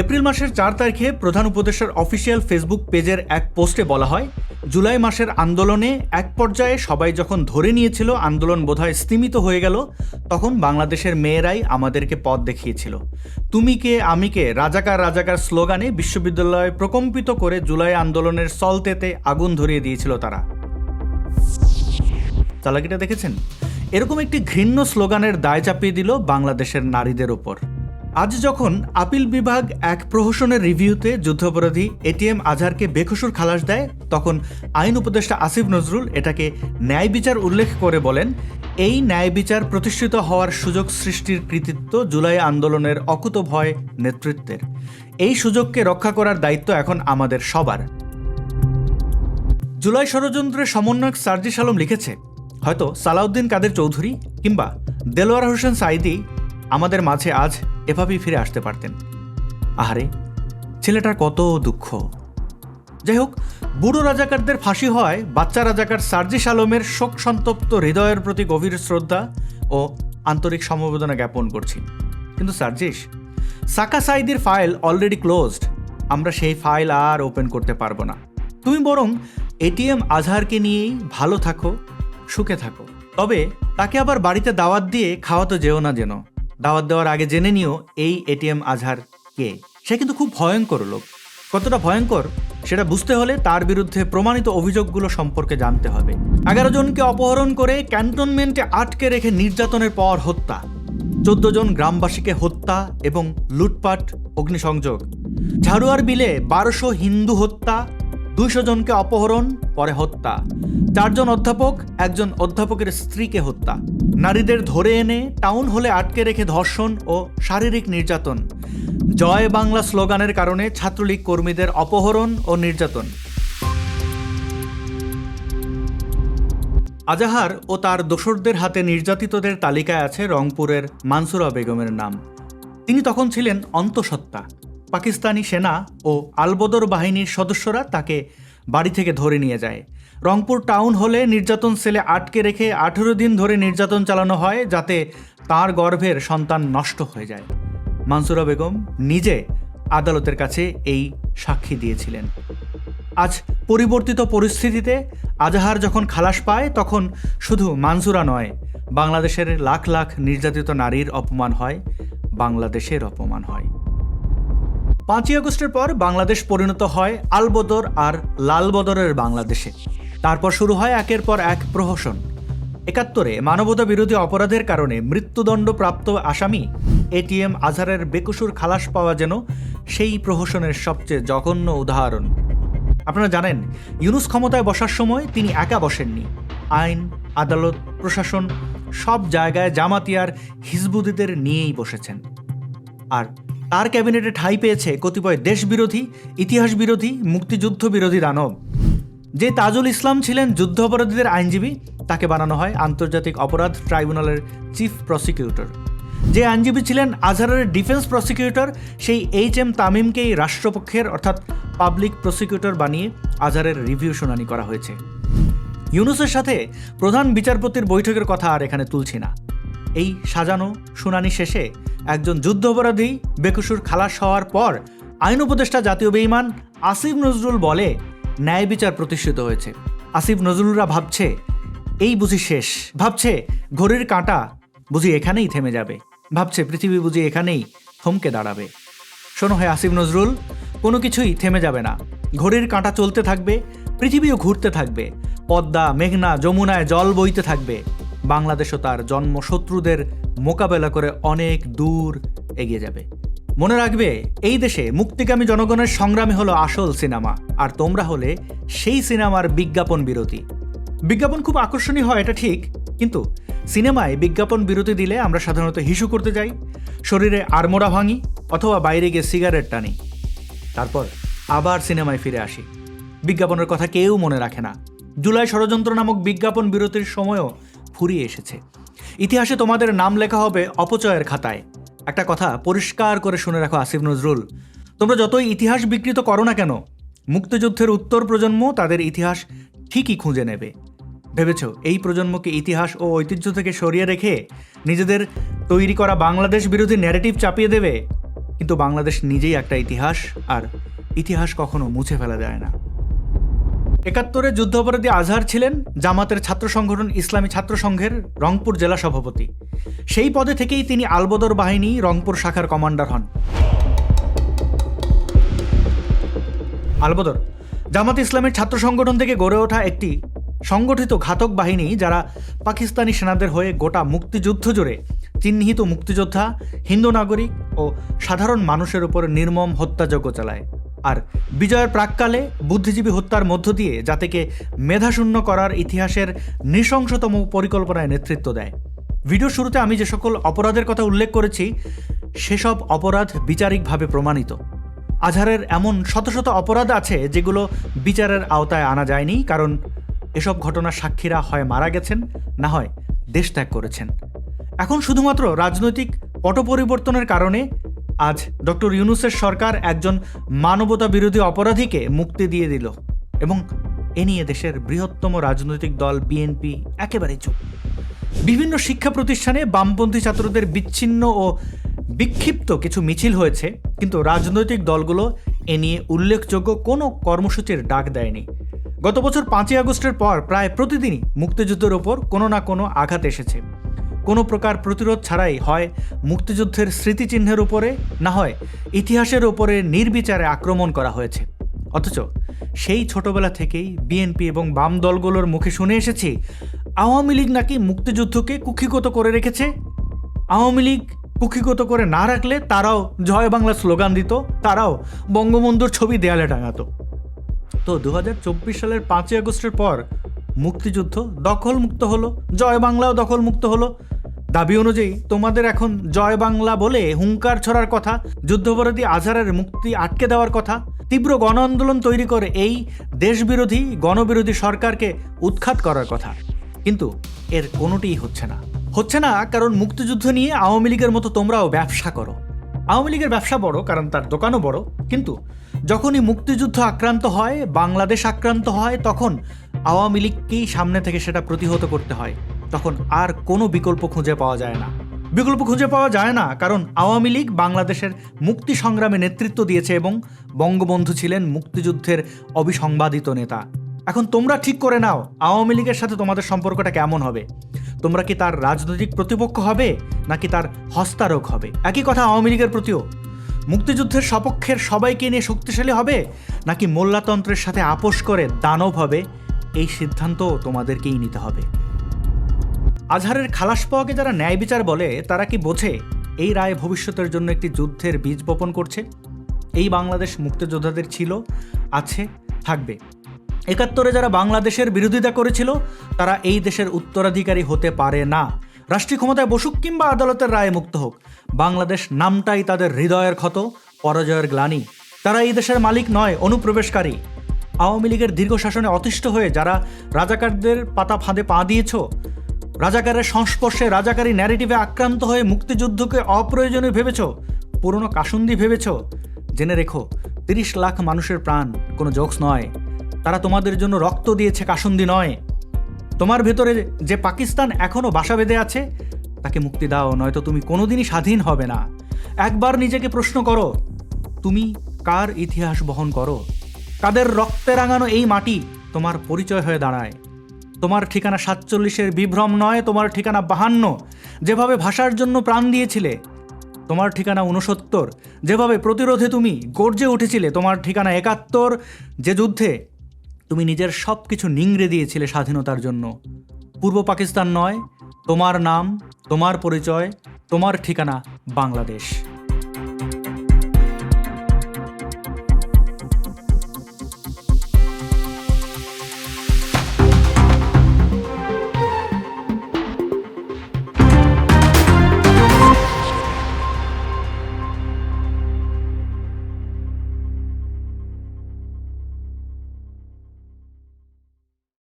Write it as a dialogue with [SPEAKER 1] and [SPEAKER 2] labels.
[SPEAKER 1] April মাসের চার তারিখে প্রধান উপদেষ্টার অফিসিয়াল ফেসবুক পেজের এক পোস্টে বলা হয়, জুলাই মাসের আন্দোলনে এক পর্যায়ে সবাই যখন ধরে নিয়েছিল আন্দোলন বোধহয় স্তিমিত হয়ে গেল, তখন বাংলাদেশের মেয়েরাই আমাদেরকে পথ দেখিয়েছিল। তুমি কে, আমি কে? রাজাকার রাজাকার স্লোগানে বিশ্ববিদ্যালয় প্রকম্পিত করে জুলাই আন্দোলনের সলতেতে আগুন ধরিয়ে দিয়েছিল তারা। চালাকিটা দেখেছেন? এরকম একটি ঘৃণ্য স্লোগানের দায় চাপিয়ে দিল বাংলাদেশের নারীদের ওপর আজ যখন আপিল বিভাগ এক প্রহসনের রিভিউতে যুদ্ধাপরাধী এটিএম আজহারকে বেকসুর খালাস দেয়, তখন আইন উপদেষ্টা আসিফ নজরুল এটাকে ন্যায় বিচার উল্লেখ করে বলেন, এই ন্যায় বিচার প্রতিষ্ঠিত হওয়ার সুযোগ সৃষ্টির কৃতিত্ব জুলাই আন্দোলনের অকুত ভয় নেতৃত্বের। এই সুযোগকে রক্ষা করার দায়িত্ব এখন আমাদের সবার। জুলাই ষড়যন্ত্রের সমন্বয়ক সার্জিস আলম লিখেছে, হয়তো সালাউদ্দিন কাদের চৌধুরী কিংবা দেলোয়ার হোসেন সাইদি আমাদের মাঝে আজ এভাবেই ফিরে আসতে পারতেন। আহারে, ছেলেটার কত দুঃখ। যাই হোক, বুড়ো রাজাকারদের ফাঁসি হয় বাচ্চা রাজাকার সার্জিস আলমের শোক সন্তপ্ত হৃদয়ের প্রতি গভীর শ্রদ্ধা ও আন্তরিক সমবেদনা জ্ঞাপন করছি। কিন্তু সার্জিস, সাকা সাইদির ফাইল অলরেডি ক্লোজড। আমরা সেই ফাইল আর ওপেন করতে পারব না। তুমি বরং এটিএম আজহারকে নিয়েই ভালো থাকো, সুখে থাকো। তবে তাকে আবার বাড়িতে দাওয়াত দিয়ে খাওয়াতে যেও না যেন। দাওয়াত দেওয়ার আগে জেনে নিও, এই এটিএম আজহার কে। সে কিন্তু খুব ভয়ঙ্কর লোক। কতটা ভয়ঙ্কর, সেটা বুঝতে হলে তার বিরুদ্ধে প্রমাণিত অভিযোগগুলো সম্পর্কে জানতে হবে। এগারো জনকে অপহরণ করে ক্যান্টনমেন্টে আটকে রেখে নির্যাতনের পর হত্যা। চোদ্দ জন গ্রামবাসীকে হত্যা এবং লুটপাট, অগ্নিসংযোগ। ঝাড়ুয়ার বিলে বারোশো হিন্দু হত্যা দুইশো জনকে অপহরণ, পরে হত্যা। চারজন অধ্যাপক, একজন অধ্যাপকের স্ত্রীকে হত্যা। নারীদের ধরে এনে টাউন হলে আটকে রেখে ধর্ষণ ও শারীরিক নির্যাতন। জয় বাংলা স্লোগানের কারণে ছাত্রলীগ কর্মীদের অপহরণ ও নির্যাতন। আজাহার ও তার দোসরদের হাতে নির্যাতিতদের তালিকায় আছে রংপুরের মানসুরা বেগমের নাম। তিনি তখন ছিলেন অন্তঃসত্ত্বা। পাকিস্তানি সেনা ও আলবদর বাহিনীর সদস্যরা তাকে বাড়ি থেকে ধরে নিয়ে যায়। রংপুর টাউন হলে নির্যাতন সেলে আটকে রেখে আঠেরো দিন ধরে নির্যাতন চালানো হয় যাতে তার গর্ভের সন্তান নষ্ট হয়ে যায়। মানসুরা বেগম নিজে আদালতের কাছে এই সাক্ষী দিয়েছিলেন। আজ পরিবর্তিত পরিস্থিতিতে আজাহার যখন খালাস পায়, তখন শুধু মানসুরা নয়, বাংলাদেশের লাখ লাখ নির্যাতিত নারীর অপমান হয়, বাংলাদেশের অপমান হয়। পাঁচই আগস্টের পর বাংলাদেশ পরিণত হয় আলবদর আর লালবদরের বাংলাদেশে। তারপর শুরু হয় একের পর এক প্রহসন। একাত্তরে মানবতা বিরোধী অপরাধের কারণে মৃত্যুদণ্ডপ্রাপ্ত আসামি এটিএম আজহারের বেকসুর খালাস পাওয়া যেন সেই প্রহসনের সবচেয়ে জঘন্য উদাহরণ। আপনারা জানেন, ইউনুস ক্ষমতায় বসার সময় তিনি একা বসেননি। আইন, আদালত, প্রশাসন সব জায়গায় জামাতিয়ার হিজবুদিদের নিয়েই বসেছেন। আর তার ক্যাবিনেটে ঠাঁই পেয়েছে কতিপয় দেশবিরোধী ইতিহাস বিরোধী মুক্তিযুদ্ধ বিরোধী দানব। যে তাজুল ইসলাম ছিলেন যুদ্ধ অপরাধীদের আইনজীবী, তাকে বানানো হয় আন্তর্জাতিক অপরাধ ট্রাইব্যুনালের চিফ প্রসিকিউটর। যে আইনজীবী ছিলেন আজহারের ডিফেন্স প্রসিকিউটর, সেই এইচ এম তামিমকেই রাষ্ট্রপক্ষের অর্থাৎ পাবলিক প্রসিকিউটর বানিয়ে আজহারের রিভিউ শুনানি করা হয়েছে। ইউনুসের সাথে প্রধান বিচারপতির বৈঠকের কথা আর এখানে তুলছি না। এই সাজানো শুনানি শেষে একজন যুদ্ধাপরাধী বেকসুর খালাস হওয়ার পর আইন উপদেষ্টা জাতীয় বেঈমান আসিফ নজরুল বলে ন্যায় বিচার প্রতিষ্ঠিত হয়েছে। আসিফ নজরুলরা ভাবছে, এই বুঝি শেষ। ভাবছে, ঘড়ির কাঁটা বুঝি এখানেই থেমে যাবে। ভাবছে, পৃথিবী বুঝি এখানেই থমকে দাঁড়াবে। শোনো হয় আসিফ নজরুল, কোনো কিছুই থেমে যাবে না। ঘড়ির কাঁটা চলতে থাকবে, পৃথিবীও ঘুরতে থাকবে, পদ্মা, মেঘনা, যমুনায় জল বইতে থাকবে। বাংলাদেশও তার জন্ম শত্রুদের মোকাবেলা করে অনেক দূর এগিয়ে যাবে। মনে রাখবে, এই দেশে মুক্তিকামী জনগণের সংগ্রামী হলো আসল সিনেমা, আর তোমরা হলে সেই সিনেমার বিজ্ঞাপন বিরতি বিজ্ঞাপন খুব আকর্ষণীয় হয়, এটা ঠিক, কিন্তু সিনেমায় বিজ্ঞাপন বিরতি দিলে আমরা সাধারণত হিসু করতে যাই, শরীরে আড়মোড়া ভাঙি, অথবা বাইরে গিয়ে সিগারেট টানি। তারপর আবার সিনেমায় ফিরে আসি। বিজ্ঞাপনের কথা কেউ মনে রাখে না। জুলাই ষড়যন্ত্র নামক বিজ্ঞাপন বিরতির সময়ও ফুরিয়ে এসেছে। ইতিহাসে তোমাদের নাম লেখা হবে অপচয়ের খাতায়। একটা কথা পরিষ্কার করে শুনে রাখো, আসিফ নজরুল। তোমরা যতই ইতিহাস বিকৃত করো না কেন, মুক্তিযুদ্ধের উত্তর প্রজন্ম তাদের ইতিহাস ঠিকই খুঁজে নেবে। ভেবেছ, এই প্রজন্মকে ইতিহাস ও ঐতিহ্য থেকে সরিয়ে রেখে নিজেদের তৈরি করা বাংলাদেশ বিরোধী ন্যারেটিভ চাপিয়ে দেবে? কিন্তু বাংলাদেশ নিজেই একটা ইতিহাস, আর ইতিহাস কখনো মুছে ফেলা যায় না। একাত্তরে যুদ্ধাপরাধী আজহার ছিলেন জামাতের ছাত্র সংগঠন ইসলামী ছাত্র সংঘের রংপুর জেলা সভাপতি। সেই পদে থেকেই তিনি আলবদর বাহিনী রংপুর শাখার কমান্ডার হন। আলবদর, জামাত ইসলামের ছাত্র সংগঠন থেকে গড়ে ওঠা একটি সংগঠিত ঘাতক বাহিনী যারা পাকিস্তানি সেনাদের হয়ে গোটা মুক্তিযুদ্ধ জুড়ে চিহ্নিত মুক্তিযোদ্ধা, হিন্দু নাগরিক ও সাধারণ মানুষের উপর নির্মম হত্যাযজ্ঞ চালায়। আর বিজয়ের প্রাককালে বুদ্ধিজীবী হত্যার মধ্য দিয়ে জাতিকে মেধাশূন্য করার ইতিহাসের নৃশংসতম পরিকল্পনায় নেতৃত্ব দেয়। ভিডিও শুরুতে আমি যে সকল অপরাধের কথা উল্লেখ করেছি, সেসব অপরাধ বিচারিকভাবে প্রমাণিত। আজহারের এমন শত শত অপরাধ আছে যেগুলো বিচারের আওতায় আনা যায়নি, কারণ এসব ঘটনার সাক্ষীরা হয় মারা গেছেন, না হয় দেশ ত্যাগ করেছেন। এখন শুধুমাত্র রাজনৈতিক পট পরিবর্তনের কারণে আজ ডক্টর ইউনুসের সরকার একজন মানবতা বিরোধী অপরাধীকে মুক্তি দিয়ে দিল এবং এ নিয়ে দেশের বৃহত্তম রাজনৈতিক দল বিএনপি একেবারেই চুপ। বিভিন্ন শিক্ষা প্রতিষ্ঠানে বামপন্থী ছাত্রদের বিচ্ছিন্ন ও বিক্ষিপ্ত কিছু মিছিল হয়েছে, কিন্তু রাজনৈতিক দলগুলো এ নিয়ে উল্লেখযোগ্য কোনো কর্মসূচির ডাক দেয়নি। গত বছর পাঁচই আগস্টের পর প্রায় প্রতিদিনই মুক্তিযুদ্ধের ওপর কোনো না কোনো আঘাত এসেছে। কোনো প্রকার প্রতিরোধ ছাড়াই হয় মুক্তিযুদ্ধের স্মৃতিচিহ্নের উপরে, না হয় ইতিহাসের উপরে নির্বিচারে আক্রমণ করা হয়েছে। অথচ সেই ছোটবেলা থেকেই বিএনপি এবং বাম দলগুলোর মুখে শুনে এসেছি, আওয়ামী লীগ নাকি মুক্তিযুদ্ধকে কুক্ষিগত করে রেখেছে? আওয়ামী লীগ কুক্ষিগত করে না রাখলে তারাও জয় বাংলা স্লোগান দিত, তারাও বঙ্গবন্ধুর ছবি দেয়ালে টাঙাতো। তো দু হাজার চব্বিশ সালের পাঁচই আগস্টের পর মুক্তিযুদ্ধ দখলমুক্ত হলো, জয় বাংলাও দখলমুক্ত হলো দাবি অনুযায়ী তোমাদের এখন জয় বাংলা বলে হুঙ্কার ছড়ার কথা, যুদ্ধপরাধী আজহারের মুক্তি আটকে দেওয়ার কথা, তীব্র গণ আন্দোলন তৈরি করে এই দেশবিরোধী, গণবিরোধী সরকারকে উৎখাত করার কথা। কিন্তু এর কোনোটিই হচ্ছে না। হচ্ছে না কারণ মুক্তিযুদ্ধ নিয়ে আওয়ামী লীগের মতো তোমরাও ব্যবসা করো। আওয়ামী লীগের ব্যবসা বড়, কারণ তার দোকানও বড়। কিন্তু যখনই মুক্তিযুদ্ধ আক্রান্ত হয়, বাংলাদেশ আক্রান্ত হয়, তখন আওয়ামী লীগকেই সামনে থেকে সেটা প্রতিহত করতে হয়। তখন আর কোনো বিকল্প খুঁজে পাওয়া যায় না। বিকল্প খুঁজে পাওয়া যায় না, কারণ আওয়ামী লীগ বাংলাদেশের মুক্তি সংগ্রামে নেতৃত্ব দিয়েছে এবং বঙ্গবন্ধু ছিলেন মুক্তিযুদ্ধের অবিসংবাদিত নেতা। এখন তোমরা ঠিক করে নাও, আওয়ামী লীগের সাথে তোমাদের সম্পর্কটা কেমন হবে? তোমরা কি তার রাজনৈতিক প্রতিপক্ষ হবে, নাকি তার হস্তারোগ হবে? একই কথা আওয়ামী লীগের প্রতিও। মুক্তিযুদ্ধের সপক্ষের সবাইকে নিয়ে শক্তিশালী হবে, নাকি মোল্লাতন্ত্রের সাথে আপোষ করে দানব হবে? এই সিদ্ধান্ত তোমাদেরকেই নিতে হবে। আজহারের খালাস পাওয়াকে যারা ন্যায় বিচার বলে, তারা কি বোঝে এই রায় ভবিষ্যতের জন্য একটি যুদ্ধের বীজ বপন করছে? এই বাংলাদেশ মুক্তিযোদ্ধাদের ছিল, আছে, থাকবে। একাত্তরে যারা বাংলাদেশের বিরোধিতা করেছিল, তারা এই দেশের উত্তরাধিকারী হতে পারে না। রাষ্ট্রীয় ক্ষমতায় বসুক কিংবা আদালতের রায়ে মুক্ত হোক, বাংলাদেশ নামটাই তাদের হৃদয়ের ক্ষত, পরাজয়ের গ্লানি। তারা এই দেশের মালিক নয়, অনুপ্রবেশকারী। আওয়ামী লীগের দীর্ঘ শাসনে অতিষ্ঠ হয়ে যারা রাজাকারদের পাতা ফাঁদে পা দিয়েছ রাজাকারের সংস্পর্শে রাজাকারী ন্যারেটিভে আক্রান্ত হয়ে মুক্তিযুদ্ধকে অপ্রয়োজনীয় ভেবেছ? পুরনো কাসুন্দি ভেবেছ? জেনে রেখো, তিরিশ লাখ মানুষের প্রাণ কোনো জোকস নয়। তারা তোমাদের জন্য রক্ত দিয়েছে কাসুন্দি নয়। তোমার ভেতরে যে পাকিস্তান এখনও বাসা বেঁধে আছে, তাকে মুক্তি দাও, নয়তো তুমি কোনোদিনই স্বাধীন হবে না। একবার নিজেকে প্রশ্ন করো, তুমি কার ইতিহাস বহন করো? কাদের রক্তে রাঙানো এই মাটি তোমার পরিচয় হয়ে দাঁড়ায়? তোমার ঠিকানা সাতচল্লিশের বিভ্রম নয়, তোমার ঠিকানা বাহান্ন। যেভাবে ভাষার জন্য প্রাণ দিয়েছিলে, তোমার ঠিকানা উনসত্তর যেভাবে প্রতিরোধে তুমি গর্জে উঠেছিলে, তোমার ঠিকানা একাত্তর। যে যুদ্ধে তুমি নিজের সব কিছু নিংড়ে দিয়েছিলে স্বাধীনতার জন্য। পূর্ব পাকিস্তান নয়, তোমার নাম, তোমার পরিচয়, তোমার ঠিকানা বাংলাদেশ।